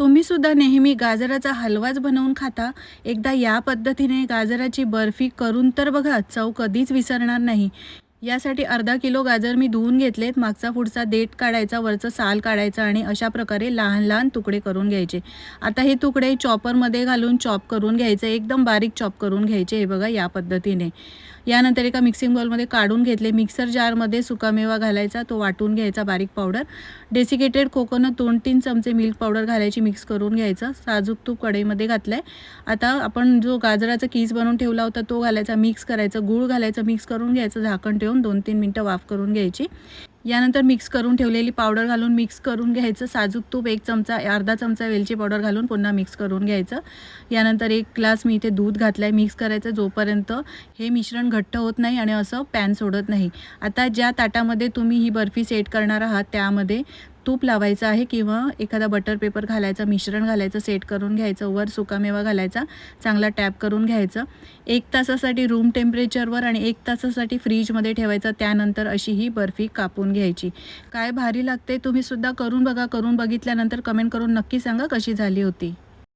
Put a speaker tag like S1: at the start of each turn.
S1: तुम्हीसुद्धा नेहमी गाजराचा हलवाच बनवून खाता. एकदा या पद्धतीने गाजराची बर्फी करून तर बघा चव कधीच विसरणार नाही. यासाठी अर्धा किलो गाजर मी धुवून घेतलेत. मागचा पुढचा देठ काढायचा वरचं साल काढायचं आणि अशा प्रकारे लहान लहान तुकडे करून घ्यायचे. आता हे तुकडे चॉपरमध्ये घालून चॉप करून घ्यायचे. एकदम बारीक चॉप करून घ्यायचे हे बघा या पद्धतीने. यानंतर एका मिक्सिंग बॉलमध्ये काढून घेतले. मिक्सर जारमध्ये सुकामेवा घालायचा तो वाटून घ्यायचा बारीक पावडर डेसिकेटेड कोकोनट दोन तीन चमचे मिल्क पावडर घालायची मिक्स करून घ्यायचं. साजूक तूप कढईमध्ये घातलं आहे आता आपण जो गाजराचा कीस बनवून ठेवला होता तो घालायचा मिक्स करायचं. गूळ घालायचं मिक्स करून घ्यायचं. झाकण ठेवून दोन तीन मिनटं वाफ करून घ्यायची. यानंतर मिक्स करून ठेवलेली पावडर घालून मिक्स करून घ्यायचं. साजूक तूप एक चमचा अर्धा चमचा वेलची पावडर घालून पुन्हा मिक्स करून घ्यायचं. यानंतर एक ग्लास मी इथे दूध घातलं आहे मिक्स करायचं जोपर्यंत हे मिश्रण घट्ट होत नाही आणि असं पॅन सोडत नाही. आता ज्या ताटामध्ये तुम्ही ही बर्फी सेट करणार आहात त्यामध्ये तूप लावायचं आहे किंवा एखादा बटर पेपर घालायचं मिश्रण घालायचं सेट करून घ्यायचं वर सुकामेवा घालायचा चांगला टॅप करून घ्यायचं. एक तासासाठी रूम टेम्परेचरवर आणि एक तासासाठी फ्रीजमध्ये ठेवायचं त्यानंतर अशी ही बर्फी कापून घ्यायची. काय भारी लागते तुम्ही सुद्धा करून बघा करून बघितल्यानंतर कमेंट करून नक्की सांगा कशी झाली होती.